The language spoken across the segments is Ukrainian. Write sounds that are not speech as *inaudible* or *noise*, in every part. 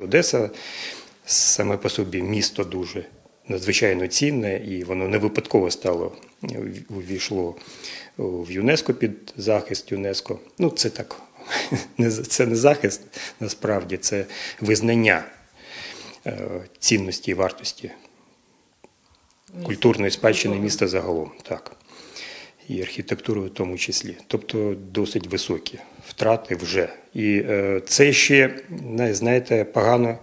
Одеса саме по собі місто дуже надзвичайно цінне, і воно не випадково стало увійшло в ЮНЕСКО під захист ЮНЕСКО. Ну, це так, *laughs* це не захист, насправді це визнання е, цінності і вартості культурної спадщини міста загалом. Так. І архітектури в тому числі. Тобто досить високі втрати вже. І е, це ще, знаєте, погано.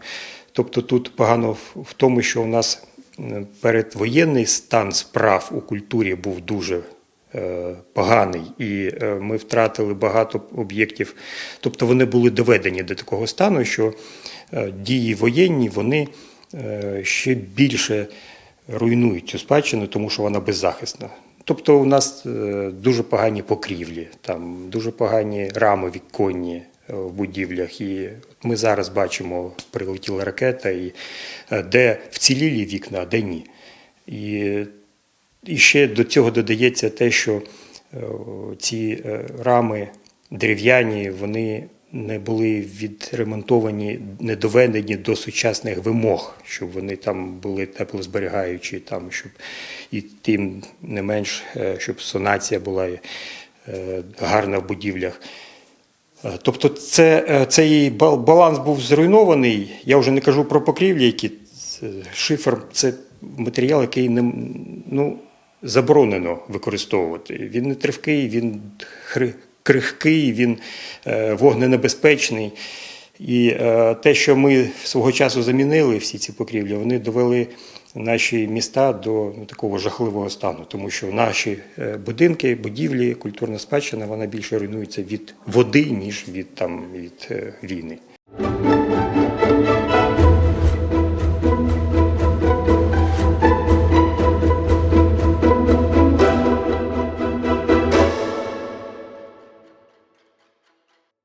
Тобто тут погано в, тому, що у нас е, передвоєнний стан справ у культурі був дуже е, поганий, і ми втратили багато об'єктів. Тобто вони були доведені до такого стану, що дії воєнні вони ще більше руйнують цю спадщину, тому що вона беззахисна. Тобто у нас е, дуже погані покрівлі, там дуже погані рами віконні е, в будівлях. І ми зараз бачимо, прилетіла ракета, і е, де вцілілі вікна, а де ні. І, і ще до цього додається те, що ці рами дерев'яні, вони не були відремонтовані, не доведені до сучасних вимог, щоб вони там були теплозберігаючі, там, щоб і тим не менш, е, щоб сонація була е, гарна в будівлях. Е, Тобто це, цей баланс був зруйнований. Я вже не кажу про покрівлі, які шифер це матеріал, який не, ну, заборонено використовувати. Він не тривкий, він крихкий, він е, вогненебезпечний. І е, те, що ми свого часу замінили всі ці покрівлі, вони довели наші міста до ну, такого жахливого стану, тому що наші е, будинки, будівлі, культурна спадщина, вона більше руйнується від води, ніж від, там, від війни.